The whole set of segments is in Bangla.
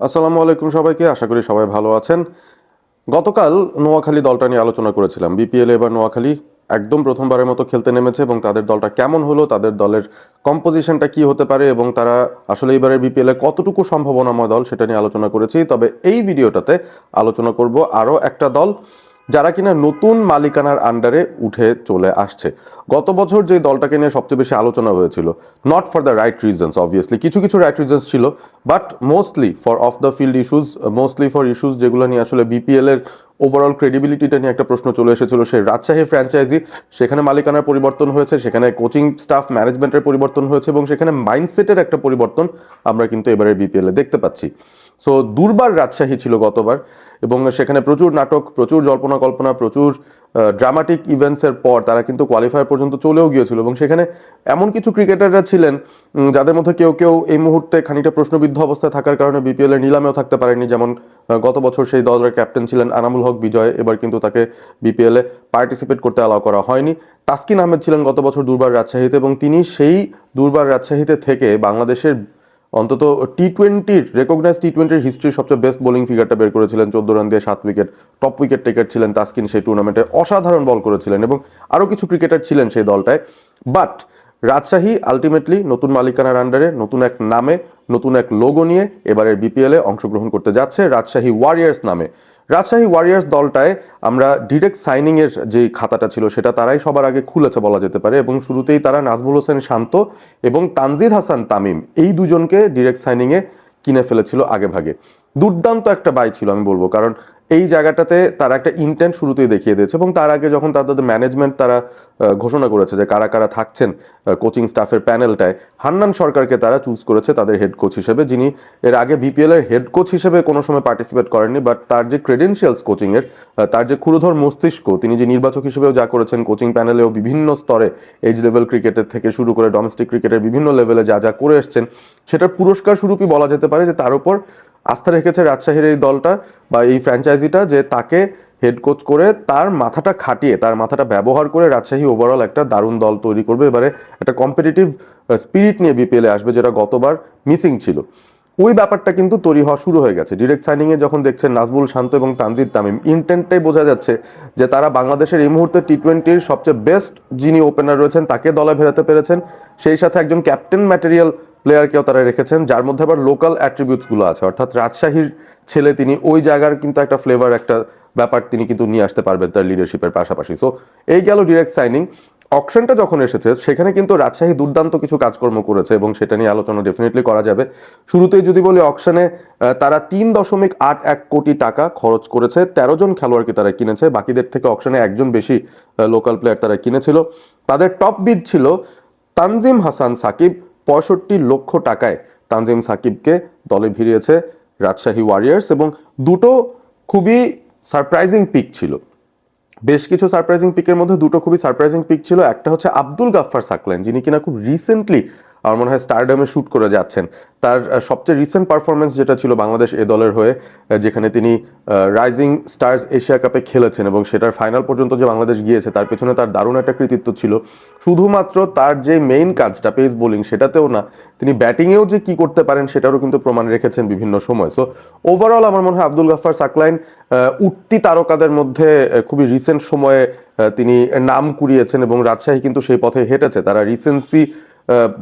আসসালামু আলাইকুম সবাইকে, আশা করি সবাই ভালো আছেন। গতকাল নোয়াখালী দলটা নিয়ে আলোচনা করেছিলাম। বিপিএল এবার নোয়াখালী একদম প্রথমবারের মতো খেলতে নেমেছে এবং তাদের দলটা কেমন হলো, তাদের দলের কম্পোজিশনটা কি হতে পারে এবং তারা আসলে এবারের বিপিএলে কতটুকু সম্ভাবনাময় দল সেটা নিয়ে আলোচনা করেছি। তবে এই ভিডিওটাতে আলোচনা করব আরও একটা দল। যারা কিনা নতুন মালিকানার আন্ডারে উঠে চলে আসছে। গত বছর যে দলটাকে নিয়ে সবচেয়ে বেশি আলোচনা হয়েছিল not for the right reasons obviously কিছু কিছু রাইট রিজনস ছিল but mostly for off the field issues mostly for issues যেগুলো নিয়ে আসলে বিপিএল এর ওভারঅল ক্রেডিবিলিটিটা নিয়ে একটা প্রশ্ন চলে এসেছিল, সেই রাজশাহী ফ্র্যাঞ্চাইজি সেখানে মালিকানার পরিবর্তন হয়েছে, সেখানে কোচিং স্টাফ ম্যানেজমেন্টের পরিবর্তন হয়েছে, এবং সেখানে মাইন্ডসেটের একটা পরিবর্তন আমরা কিন্তু এবারের বিপিএল এ দেখতে পাচ্ছি। সো দুর্বার রাজশাহী ছিল গতবার এবং সেখানে প্রচুর নাটক, প্রচুর জল্পনা কল্পনা, প্রচুর ড্রামাটিক ইভেন্টসের পর তারা কিন্তু কোয়ালিফায়ার পর্যন্ত চলেও গিয়েছিল এবং সেখানে এমন কিছু ক্রিকেটাররা ছিলেন যাদের মধ্যে কেউ কেউ এই মুহূর্তে খানিকটা প্রশ্নবিদ্ধ অবস্থায় থাকার কারণে বিপিএল এর নিলামেও থাকতে পারেনি। যেমন গত বছর সেই দলের ক্যাপ্টেন ছিলেন আনামুল হক বিজয়, এবার কিন্তু তাকে বিপিএল এ পার্টিসিপেট করতে অ্যালাউ করা হয়নি। তাসকিন আহমেদ ছিলেন গত বছর দুর্বার রাজশাহীতে এবং তিনি সেই দুর্বার রাজশাহীতে থেকে বাংলাদেশের অন্তত টি টোয়েন্টির রেকগনাইজ টি টোয়েন্টির হিস্ট্রির সবচেয়ে বেস্ট বোলিং ফিগারটা বের করেছিলেন, চোদ্দ রান দিয়ে সাত উইকেট টপ উইকেট টেকার ছিলেন তাস্কিন সেই টুর্নামেন্টে অসাধারণ বল করেছিলেন এবং আরও কিছু ক্রিকেটার ছিলেন সেই দলটায়। বাট রাজশাহী আলটিমেটলি নতুন মালিকানার আন্ডারে নতুন এক নামে, নতুন এক লোগো নিয়ে এবারের বিপিএলে অংশগ্রহণ করতে যাচ্ছে রাজশাহী ওয়ারিয়ার্স নামে। রাজশাহী ওয়ারিয়ার্স দলটায় আমরা ডিরেক্ট সাইনিংয়ের যে খাতাটা ছিল সেটা তারাই সবার আগে খুলেছে বলা যেতে পারে এবং শুরুতেই তারা নাজমুল হোসেন শান্ত এবং তানজিদ হাসান তামিম এই দুজনকে ডিরেক্ট সাইনিংয়ে কিনে ফেলেছিল আগে ভাগে দুর্দান্ত একটা বাই ছিল, আমি বলব। কারণ এই জায়গাটাতে তারা একটা ইন্টেন্ট শুরুতেই দেখিয়ে দিয়েছে এবং তার আগে যখন তাদের ম্যানেজমেন্ট তারা ঘোষণা করেছে যে কারা কারা থাকছেন কোচিং স্টাফের প্যানেলটায় হান্নান সরকারকে তারা চুজ করেছে তাদের হেড কোচ হিসেবে, যিনি এর আগে বিপিএল এর হেড কোচ হিসেবে কোনো সময় পার্টিসিপেট করেননি বাট তার যে ক্রেডেন্সিয়ালস কোচিং এর তার যে ক্ষুরধর মস্তিষ্ক, তিনি যে নির্বাচক হিসেবেও যা করেছেন কোচিং প্যানেলেও বিভিন্ন স্তরে এজ লেভেল ক্রিকেটের থেকে শুরু করে ডোমেস্টিক ক্রিকেটের বিভিন্ন লেভেলে যা যা করে এসছেন, সেটার পুরস্কার স্বরূপই বলা যেতে পারে যে তার উপর আস্থা রেখেছে রাজশাহীর এই দলটা বা এই ফ্র্যাঞ্চাইজিটা যে তাকে হেড কোচ করে তার মাথাটা খাটিয়ে, তার মাথাটা ব্যবহার করে রাজশাহী ওভারঅল একটা দারুণ দল তৈরি করবে। এবারে একটা কম্পিটিটিভ স্পিরিট নিয়ে বিপিএলে আসবে যেটা গতবার মিসিং ছিল। ওই ব্যাপারটা কিন্তু তৈরি হওয়া শুরু হয়ে গেছে। ডিরেক্ট সাইনিং এ যখন দেখছেন নাজবুল শান্ত এবং তানজিদ তামিম ইন্টেন্টটাই বোঝা যাচ্ছে যে তারা বাংলাদেশের এই মুহূর্তে টি টোয়েন্টির সবচেয়ে বেস্ট যিনি ওপেনার রয়েছেন, তাকে দলে ফেরাতে পেরেছেন। সেই সাথে একজন ক্যাপ্টেন ম্যাটেরিয়াল প্লেয়ারকেও তারা রেখেছেন, যার মধ্যে আবার লোকাল অ্যাট্রিবিউটসগুলো আছে। অর্থাৎ রাজশাহীর ছেলে তিনি ওই জায়গার কিন্তু একটা ফ্লেভার একটা ব্যাপার তিনি কিন্তু নিয়ে আসতে পারবেন তার লিডারশিপের পাশাপাশি। সো এই গেল ডিরেক্ট সাইনিং অকশনটা যখন এসেছে, সেখানে কিন্তু রাজশাহী দুর্দান্ত কিছু কাজকর্ম করেছে এবং সেটা নিয়ে আলোচনা ডেফিনেটলি করা যাবে। শুরুতেই যদি বলি অকশনে তারা তিন দশমিক আট এক কোটি টাকা খরচ করেছে। তেরো জন খেলোয়াড়কে তারা কিনেছে। বাকিদের থেকে অকশনে একজন বেশি লোকাল প্লেয়ার তারা কিনেছিল। তাদের টপ বিড ছিল তানজিম হাসান সাকিব পঁয়ষট্টি লক্ষ টাকায় তানজিম সাকিবকে দলে ভিড়িয়েছে রাজশাহী ওয়ারিয়ার্স এবং দুটো খুবই সারপ্রাইজিং পিক ছিল। বেশ কিছু সারপ্রাইজিং পিকের মধ্যে দুটো খুবই সারপ্রাইজিং পিক ছিল। একটা হচ্ছে আব্দুল গাফফার সাকলেন যিনি কিনা খুব রিসেন্টলি আমার মনে হয় স্টারডামে শ্যুট করে যাচ্ছেন। তার সবচেয়ে রিসেন্ট পারফরমেন্স যেটা ছিল বাংলাদেশ এ দলের হয়ে যেখানে তিনি রাইজিং স্টার্স এশিয়া কাপে খেলেছেন এবং সেটার ফাইনাল পর্যন্ত যে বাংলাদেশ গিয়েছে, তার পেছনে তার দারুণ একটা কৃতিত্ব ছিল। শুধুমাত্র তার যে মেইন কাজটা পেস বোলিং সেটাতেও না, তিনি ব্যাটিংয়েও যে কি করতে পারেন, সেটারও কিন্তু প্রমাণ রেখেছেন বিভিন্ন সময়। সো ওভারঅল আমার মনে হয় আব্দুল গাফফার সাকলাইন উঠতি তারকাদের মধ্যে খুবই রিসেন্ট সময়ে তিনি নাম কুড়িয়েছেন এবং রাজশাহী কিন্তু সেই পথে হেঁটেছে। তারা রিসেন্সি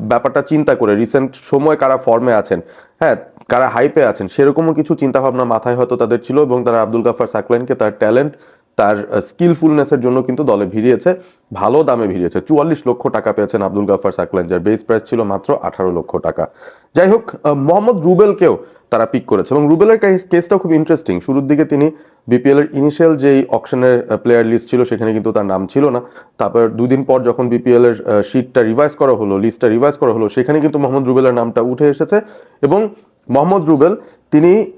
ব্যাপারটা চিন্তা করে রিসেন্ট সময় কারা ফর্মে আছেন হ্যাঁ কারা হাইপে আছেন, সেরকমও কিছু চিন্তাভাবনা মাথায় হয়তো তাদের ছিল এবং তারা আব্দুল গাফার সাকলাইনকে তার ট্যালেন্ট তার স্কিলফুলনেসের জন্য কিন্তু দলে ভিড়িয়েছে, ভালো দামে ভিড়িয়েছে। চুয়াল্লিশ লক্ষ টাকা পেয়েছেন আব্দুল গাফার সাকলাইন যার বেস প্রাইস ছিল মাত্র আঠারো লক্ষ টাকা। যাই হোক মোহাম্মদ রুবেলকেও তারা পিক করেছে এবং রুবেলের কেস- কেসটা খুব ইন্টারেস্টিং শুরুর দিকে তিনি বিপিএল এর ইনিশিয়াল যেই অকশনের প্লেয়ার লিস্ট ছিল, সেখানে কিন্তু তার নাম ছিল না। তারপর দুদিন পর যখন বিপিএল এর শিটটা রিভাইজ করা হলো লিস্টটা রিভাইজ করা হলো, সেখানে কিন্তু মোহাম্মদ রুবেলের নামটা উঠে এসেছে এবং মোহাম্মদ রুবেল তিনি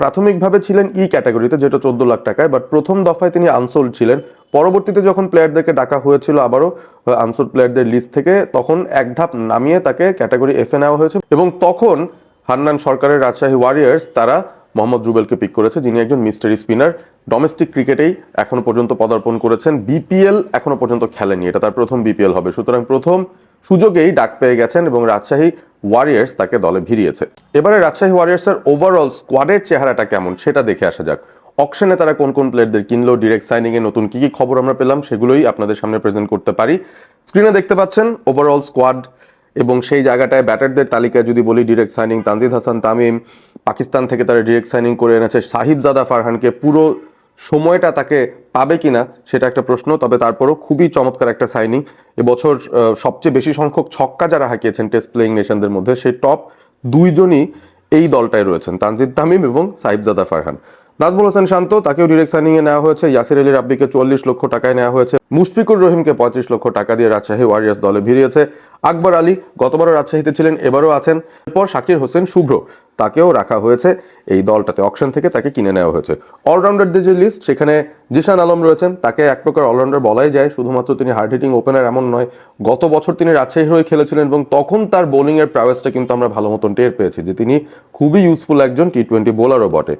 প্রাথমিকভাবে ছিলেন ই ক্যাটাগরিতে, যেটা চোদ্দ লাখ টাকায় বাট প্রথম দফায় তিনি আনসোল্ড ছিলেন। পরবর্তীতে যখন প্লেয়ারদেরকে ডাকা হয়েছিল আবারও আনসোল্ড প্লেয়ারদের লিস্ট থেকে, তখন এক ধাপ নামিয়ে তাকে ক্যাটাগরি এফ এ নেওয়া হয়েছে এবং তখন হান্নান সরকারের রাজশাহী ওয়ারিয়ার্স তারা মোহাম্মদ রুবেলকে পিক করেছে, যিনি একজন মিস্টারি স্পিনার ডোমেস্টিক ক্রিকেটেই এখনও পর্যন্ত পদার্পণ করেছেন। বিপিএল এখনও পর্যন্ত খেলেনি, এটা তার প্রথম বিপিএল হবে। সুতরাং প্রথম সুযোগেই ডাক পেয়ে গেছেন এবং রাজশাহী ওয়ারিয়ার্স তাকে দলে ভিড়িয়েছে। এবারে রাজশাহী ওয়ারিয়ার্সের ওভারঅল স্কোয়াডের চেহারাটা কেমন সেটা দেখে আসা যাক। অকশনে তারা কোন কোন প্লেয়ারদের কিনলো ডিরেক্ট সাইনিং এ নতুন কি কি খবর আমরা পেলাম সেগুলোই আপনাদের সামনে প্রেজেন্ট করতে পারি। স্ক্রিনে দেখতে পাচ্ছেন ওভারঅল স্কোয়াড এবং সেই জায়গাটায় ব্যাটারদের তালিকায় যদি বলি ডিরেক্ট সাইনিং তানজিদ হাসান তামিম, পাকিস্তান থেকে তারা ডিরেক্ট সাইনিং করে এনেছে। সাহিবজাদা ফারহানকে পুরো সময়টা তাকে পাবে কিনা সেটা একটা প্রশ্ন, তবে তারপরও খুবই চমৎকার একটা সাইনিং এবছর সবচেয়ে বেশি সংখ্যক ছক্কা যারা হাঁকিয়েছেন টেস্ট প্লেয়িং নেশনদের মধ্যে, সেই টপ দুইজনই এই দলটায় রয়েছেন, তানজিদ তামিম এবং সাইবজাদা ফারহান। নাজমুল হোসেন শান্ত, তাকেও ডিরেক্ট সাইনিং এ নেওয়া হয়েছে, ইয়াসির আলী রাব্বিকে চুয়াল্লিশ লক্ষ টাকায় নেওয়া হয়েছে, মুশফিকুর রহিমকে পঁয়ত্রিশ লক্ষ টাকা দিয়ে রাজশাহী ওয়ারিয়ার্স দলে ভিড়িয়েছে। আকবর আলী গতবারও রাজশাহীতে ছিলেন, এবারও আছেন। এরপর শাকির হোসেন শুভ্র। তাকেও রাখা হয়েছে। এই দলটাতে অকশন থেকে তাকে কিনে নেওয়া হয়েছে। অলরাউন্ডারদের যে লিস্ট সেখানে জিশান আলম রয়েছেন। তাকে এক প্রকার অলরাউন্ডার বলাই যায়। শুধুমাত্র তিনি হার্ড হিটিং ওপেনার এমন নয়, গত বছর তিনি রাজশাহী হয়ে খেলেছিলেন এবং তখন তার বোলিংয়ের এর প্রাওয়েসটা কিন্তু আমরা ভালো মতন টের পেয়েছি যে তিনি খুবই ইউজফুল একজন টি টোয়েন্টি বোলারও বটে।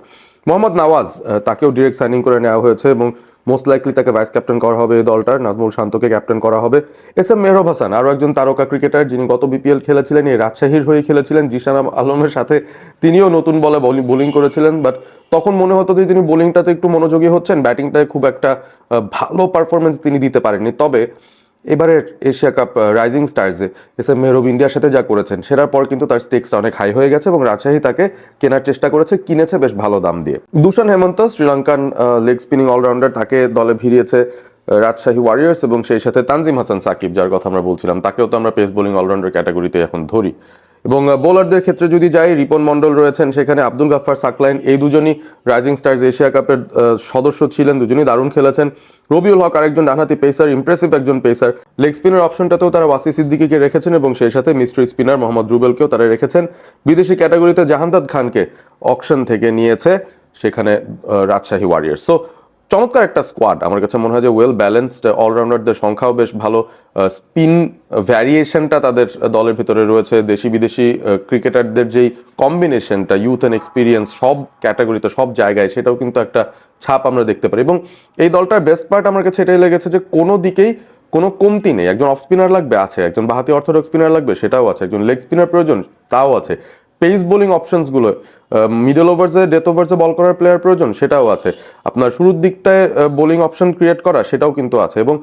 মোহাম্মদ নওয়াজ তাকেও ডিরেক্ট সাইনিং করে নেওয়া হয়েছে এবং মোস্ট লাইকলি তাকে ভাইস ক্যাপ্টেন করা হবে দলটার, নাজমুল শান্তকে ক্যাপ্টেন করা হবে। এস এম মেহরব হাসান, আরও একজন তারকা ক্রিকেটার যিনি গত বিপিএল খেলেছিলেন, এই রাজশাহীর হয়ে খেলেছিলেন, জিশান আলমের সাথে তিনিও নতুন বলে বোলিং করেছিলেন বাট তখন মনে হতো যে তিনি বোলিংটাতে একটু মনোযোগী হচ্ছেন ব্যাটিংটায় খুব একটা ভালো পারফরমেন্স তিনি দিতে পারেননি। তবে এবারের এশিয়া কাপ রাইজিং স্টার্সে এস এম মেহরব ইন্ডিয়ার সাথে যা করেছেন, সেটার পর কিন্তু তার স্টেক্সটা অনেক হাই হয়ে গেছে এবং রাজশাহী তাকে কেনার চেষ্টা করেছে, কিনেছে বেশ ভালো দাম দিয়ে। Dushan Hemantha, Sri Lankan leg spinning allrounder তাকে দলে ভিড়িয়েছে রাজশাহী ওয়ারিয়ার্স এবং সেই সাথে তানজিম হাসান সাকিব, যার কথা আমরা বলছিলাম, তাকেও তো আমরা পেস বোলিং অলরাউন্ডার ক্যাটাগরিতে এখন ধরি। এবং বোলারদের ক্ষেত্রে যদি যাই, রিপন মন্ডল রয়েছেন সেখানে, আব্দুল গাফফার, সাকলাইন, এই দুজনই রাইজিং স্টার্স এশিয়া কাপের সদস্য ছিলেন, দুজনই দারুণ খেলেছেন। রবিউল হক আরেকজন ডানহাতি পেসার ইমপ্রেসিভ একজন পেসার লেগ স্পিনার অপশনটাতেও তারা ওয়াসি সিদ্দিকিকে রেখেছেন এবং সেই সাথে মিস্ট্রি স্পিনার মোহাম্মদ রুবেলকেও তারা রেখেছেন। বিদেশি ক্যাটাগরিতে জাহান্দাদ খানকে অকশন থেকে নিয়েছে, সেখানে রাজশাহী ওয়ারিয়ার্স সো চমৎকার একটা স্কোয়াড আমার কাছে মনে হয় যে ওয়েল ব্যালেন্সড অলরাউন্ডারদের সংখ্যাও বেশ ভালো। স্পিন ভ্যারিয়েশনটা তাদের দলের ভিতরে রয়েছে। দেশি বিদেশি ক্রিকেটারদের যেই কম্বিনেশনটা ইউথ অ্যান্ড এক্সপিরিয়েন্স সব ক্যাটাগরিতে সব জায়গায়, সেটাও কিন্তু একটা ছাপ আমরা দেখতে পারি। এবং এই দলটার বেস্ট পার্ট আমার কাছে এটাই লেগেছে যে কোনো দিকেই কোনো কমতি নেই। একজন অফ স্পিনার লাগবে, আছে। একজন বাহাতি অর্থোডক্স স্পিনার লাগবে, সেটাও আছে। একজন লেগ স্পিনার প্রয়োজন, তাও আছে। পেস বোলিং অপশনসগুলো মিডল ওভার্সে ডেথ ওভার্সে বল করার প্লেয়ার প্রয়োজন, সেটাও আছে। আপনার শুরুর দিকটায় বোলিং অপশন ক্রিয়েট করা, সেটাও কিন্তু আছে। এবং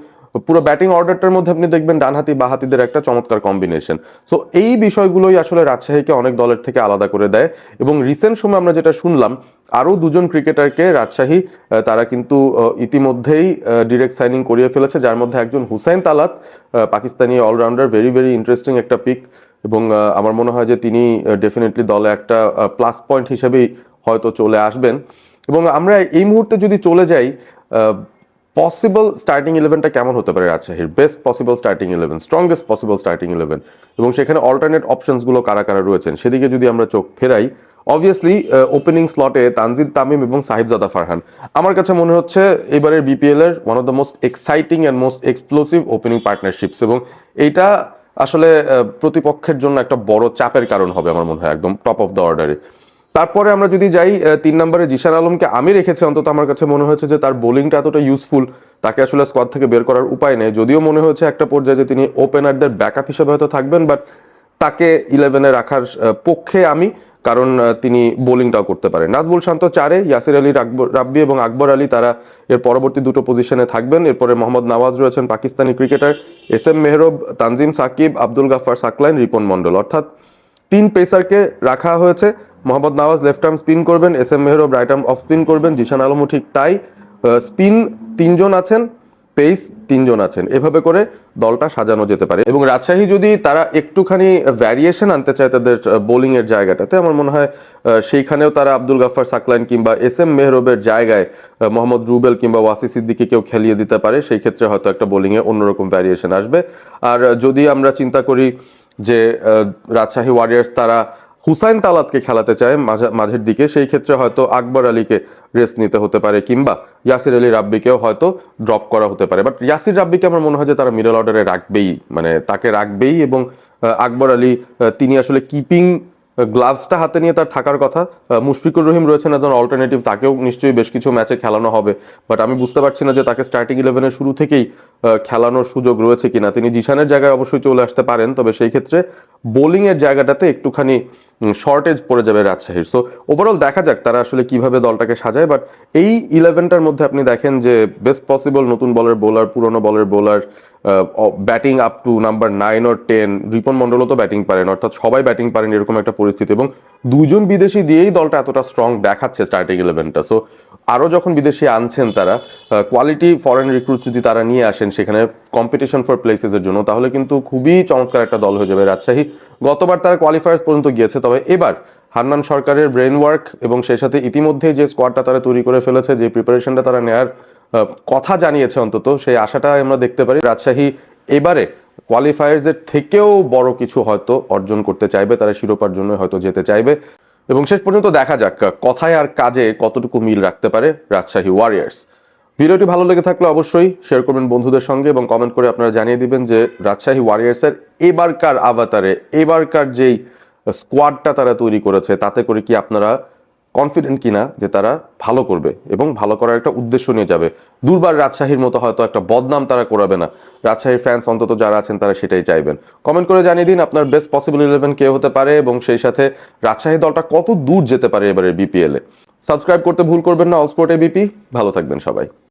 পুরো ব্যাটিং অর্ডারটার মধ্যে আপনি দেখবেন ডানহাতি, বাহাতিদের একটা চমৎকার কম্বিনেশন সো এই বিষয়গুলোই আসলে রাজশাহীকে অনেক দলের থেকে আলাদা করে দেয়। এবং রিসেন্ট সময় আমরা যেটা শুনলাম, আরও দুজন ক্রিকেটারকে রাজশাহী তারা কিন্তু ইতিমধ্যেই ডিরেক্ট সাইনিং করিয়ে ফেলেছে, যার মধ্যে একজন Hussain Talat Pakistani allrounder very very interesting একটা পিক এবং আমার মনে হয় যে তিনি ডেফিনেটলি দলে একটা প্লাস পয়েন্ট হিসেবেই হয়তো চলে আসবেন। এবং আমরা এই মুহূর্তে যদি চলে যাই পসিবল স্টার্টিং ইলেভেনটা কেমন হতে পারে রাজশাহীর? Best possible starting eleven strongest possible starting eleven এবং সেখানে অল্টারনেট অপশনসগুলো কারা কারা রয়েছেন? সেদিকে যদি আমরা চোখ ফেরাই অবভিয়াসলি ওপেনিং স্লটে তানজিদ তামিম এবং সাহিবজাদা ফারহান। আমার কাছে মনে হচ্ছে এবারের বিপিএল এর one of the most exciting and most explosive opening partnerships এবং এইটা আসলে প্রতিপক্ষের জন্য একটা বড় চাপের কারণ হবে আমার মনে হয়, একদম টপ অফ দ্য অর্ডারে তারপরে আমরা যদি যাই তিন নম্বরে জিশান আলমকে আমি রেখেছি, অন্তত আমার কাছে মনে হয়েছে যে তার বোলিংটা এতটা ইউজফুল তাকে আসলে স্কোয়াড থেকে বের করার উপায় নেই। যদিও মনে হয়েছে একটা পর্যায়ে যে তিনি ওপেনারদের ব্যাকআপ হিসেবে হয়তো থাকবেন বাট তাকে ইলেভেনে রাখার পক্ষে আমি কারণ তিনি বোলিংটাও করতে পারেন। নাজবুল শান্ত চারে, ইয়াসির আলী রাব্বি এবং আকবর আলী তারা এর পরবর্তী দুটো পজিশনে থাকবেন। এরপরে মোহাম্মদ নওয়াজ রয়েছেন, Pakistani cricketer S M Mehrab, Tanzim Sakib, Abdul Gaffar Saqlain, Ripon Mondal অর্থাৎ তিন পেসারকে রাখা হয়েছে। Mohammad Nawaz left arm spin করবেন, S M Mehrab right arm off spin করবেন, জিশান আলমও ঠিক তাই। স্পিন তিনজন আছেন পেস তিনজন আছেন। এভাবে করে দলটা সাজানো যেতে পারে। এবং রাজশাহী যদি তারা একটুখানি ভ্যারিয়েশন আনতে চায় তাদের বোলিংয়ের জায়গাটাতে, আমার মনে হয় সেইখানেও তারা আব্দুল গাফার সাকলাইন কিংবা এস এম মেহরবের জায়গায় মোহাম্মদ রুবেল কিংবা ওয়াসি সিদ্দিকে কেউ খেলিয়ে দিতে পারে, সেই ক্ষেত্রে হয়তো একটা বোলিংয়ে অন্যরকম ভ্যারিয়েশন আসবে। আর যদি আমরা চিন্তা করি যে রাজশাহী ওয়ারিয়ার্স তারা হুসাইন তালাতকে খেলাতে চায় মাঝা- মাঝের দিকে, সেই ক্ষেত্রে হয়তো আকবর আলীকে রেস্ট নিতে হতে পারে, কিংবা ইয়াসির আলী রাব্বিকেও হয়তো ড্রপ করা হতে পারে। বাট ইয়াসির রাব্বিকে আমার মনে হয় যে তারা মিডল অর্ডারে রাখবেই মানে তাকে রাখবেই এবং আকবর আলী তিনি আসলে কিপিং গ্লাভসটা হাতে নিয়ে তার থাকার কথা। মুশফিকুর রহিম রয়েছেন এজ অল্টারনেটিভ তাকেও নিশ্চয়ই বেশ কিছু ম্যাচে খেলানো হবে। বাট আমি বুঝতে পারছি না যে তাকে স্টার্টিং ইলেভেনের শুরু থেকেই খেলানোর সুযোগ রয়েছে কিনা। তিনি জিশানের জায়গায় অবশ্যই চলে আসতে পারেন, তবে সেই ক্ষেত্রে বোলিংয়ের জায়গাটাতে একটুখানি শর্টেজ পড়ে যাবে রাজশাহীর। সো ওভারঅল দেখা যাক তারা আসলে কীভাবে দলটাকে সাজায় বাট এই ইলেভেনটার মধ্যে আপনি দেখেন যে বেস্ট পসিবল নতুন বলের বোলার পুরনো বলের bowler batting up to number nine or ten Ripon মন্ডলও তো ব্যাটিং পারেন, অর্থাৎ সবাই ব্যাটিং পারেন এরকম একটা পরিস্থিতি এবং দুজন বিদেশি দিয়েই দলটা এতটা স্ট্রং দেখাচ্ছে স্টার্টিং ইলেভেনটা সো আরও যখন বিদেশি আনছেন তারা কোয়ালিটি ফরেন রিক্রুট যদি তারা নিয়ে আসেন সেখানে কম্পিটিশন ফর প্লেসেসের জন্য, তাহলে কিন্তু খুবই চমৎকার একটা দল হয়ে যাবে রাজশাহী। গতবার তারা কোয়ালিফায়ার্স পর্যন্ত গিয়েছে, তবে এবার হান্নান সরকারের ব্রেন ওয়ার্ক এবং সেই সাথে ইতিমধ্যে যে স্কোয়াডটা তারা তৈরি করে ফেলেছে, যে প্রিপারেশনটা তারা নেয়ার কথা জানিয়েছে অন্তত, সেই আশাটা আমরা দেখতে পারি। রাজশাহী এবারে কোয়ালিফায়ার্সের থেকেও বড় কিছু হয়তো অর্জন করতে চাইবে, তারা শিরোপার জন্য হয়তো যেতে চাইবে। এবং শেষ পর্যন্ত দেখা যাক কথায় আর কাজে কতটুকু মিল রাখতে পারে রাজশাহী ওয়ারিয়ার্স ভিডিওটি ভালো লেগে থাকলে অবশ্যই শেয়ার করবেন বন্ধুদের সঙ্গে এবং কমেন্ট করে আপনারা জানিয়ে দিবেন যে রাজশাহী ওয়ারিয়ার্সের এবারকার আভাতারে এবারকার যেই স্কোয়াডটা তারা তৈরি করেছে, তাতে করে কি আপনারা কনফিডেন্ট কিনা যে তারা ভালো করবে এবং ভালো করার একটা উদ্দেশ্য নিয়ে যাবে। দুর্বার রাজশাহীর মতো হয়তো একটা বদনাম তারা করাবে না। রাজশাহীর ফ্যান্স অন্তত যারা আছেন তারা সেটাই চাইবেন। কমেন্ট করে জানিয়ে দিন আপনার বেস্ট পসিবল ইলেভেন কে হতে পারে এবং সেই সাথে রাজশাহী দলটা কত দূর যেতে পারে এবারে বিপিএল সাবস্ক্রাইব করতে ভুল করবেন না অল স্পোর্ট এবিপি ভালো থাকবেন সবাই।